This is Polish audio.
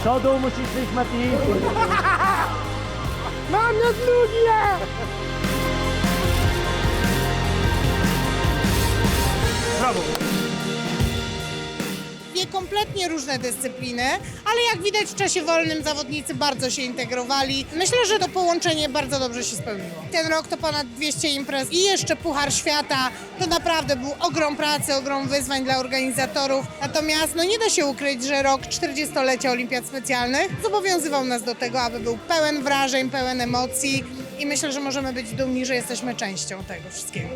przodu musisz przyjść, Mati. Mam na długie! Brawo. Dwie kompletnie różne dyscypliny, ale jak widać w czasie wolnym zawodnicy bardzo się integrowali. Myślę, że to połączenie bardzo dobrze się spełniło. Ten rok to ponad 200 imprez i jeszcze Puchar Świata. To naprawdę był ogrom pracy, ogrom wyzwań dla organizatorów. Natomiast no nie da się ukryć, że rok 40-lecia Olimpiad Specjalnych zobowiązywał nas do tego, aby był pełen wrażeń, pełen emocji i myślę, że możemy być dumni, że jesteśmy częścią tego wszystkiego.